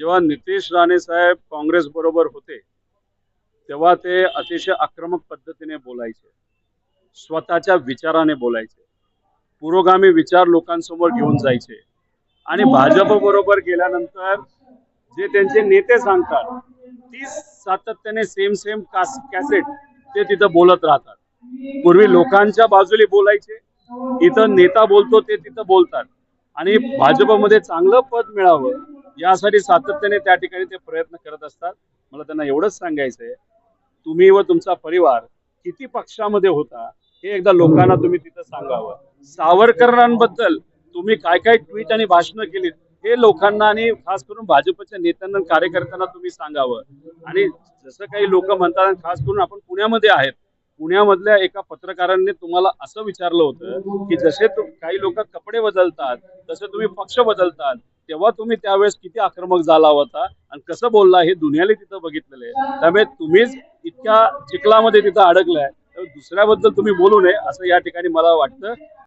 जेव्हा नितेश राणे साहेब काँग्रेस बरोबर होते तेव्हा ते अतिशय आक्रमक पद्धतीने बोलायचे. स्वतःच्या विचाराने बोलायचे. पुरोगामी विचार लोकांसमोर घेऊन जायचे. आणि भाजप बरोबर गेल्यानंतर जे त्यांचे नेते सांगतात ती सातत्याने सेम सेम कास कॅसेट ते तिथं बोलत राहतात. पूर्वी लोकांच्या बाजूला बोलायचे इथं नेता बोलतो ते तिथं बोलतात. आणि भाजपमध्ये चांगलं पद मिळावं यासाठी सातत्याने त्या ठिकाणी ते प्रयत्न करत असतात. मला त्यांना एवढंच सांगायचंय तुम्ही व तुमचा परिवार किती पक्षामध्ये होता हे एकदा लोकांना तुम्ही तिथं सांगावं. सावरकरांबद्दल तुम्ही काय काय ट्विट आणि भाषणं केलीत हे लोकांना आणि खास करून भाजपच्या नेत्यांना कार्यकर्त्यांना तुम्ही सांगावं. आणि जसं काही लोक म्हणतात आणि खास करून आपण पुण्यामध्ये आहेत पुण्यामधल्या एका पत्रकारांनी तुम्हाला असं विचारलं होतं की जसे काही लोक कपडे बदलतात तसे तुम्ही पक्ष बदलतात तेव्हा तुम्ही त्यावेळेस किती आक्रमक झाला होता आणि कसं बोलला हे दुनियाला तिथं बघितलेलं आहे. त्यामुळे तुम्हीच इतक्या चिखलामध्ये तिथं अडकलाय. तर दुसऱ्याबद्दल तुम्ही बोलू नये असं या ठिकाणी मला वाटतं.